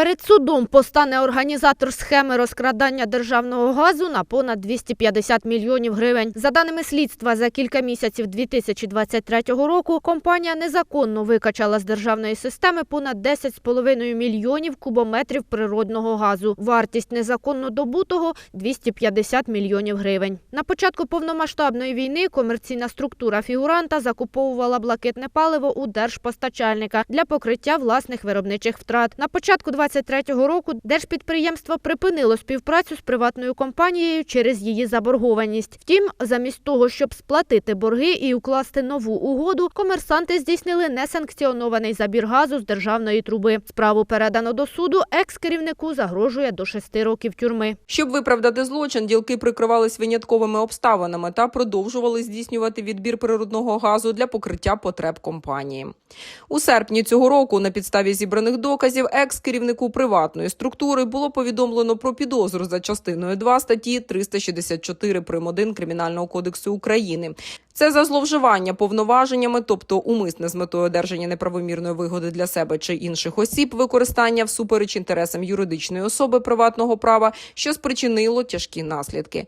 Перед судом постане організатор схеми розкрадання державного газу на понад 250 мільйонів гривень. За даними слідства, за кілька місяців 2023 року компанія незаконно викачала з державної системи понад 10,5 мільйонів кубометрів природного газу. Вартість незаконно добутого 250 мільйонів гривень. На початку повномасштабної війни комерційна структура фігуранта закуповувала блакитне паливо у держпостачальника для покриття власних виробничих втрат. На початку 23-го року держпідприємство припинило співпрацю з приватною компанією через її заборгованість. Втім, замість того, щоб сплатити борги і укласти нову угоду, комерсанти здійснили несанкціонований забір газу з державної труби. Справу передано до суду. Екс-керівнику загрожує до шести років тюрми. Щоб виправдати злочин, ділки прикривались винятковими обставинами та продовжували здійснювати відбір природного газу для покриття потреб компанії. У серпні цього року, на підставі зібраних доказів, екс-керівнику приватної структури було повідомлено про підозру за частиною 2 статті 364 прим. 1 Кримінального кодексу України. Це за зловживання повноваженнями, тобто умисне з метою одержання неправомірної вигоди для себе чи інших осіб, використання всупереч інтересам юридичної особи приватного права, що спричинило тяжкі наслідки.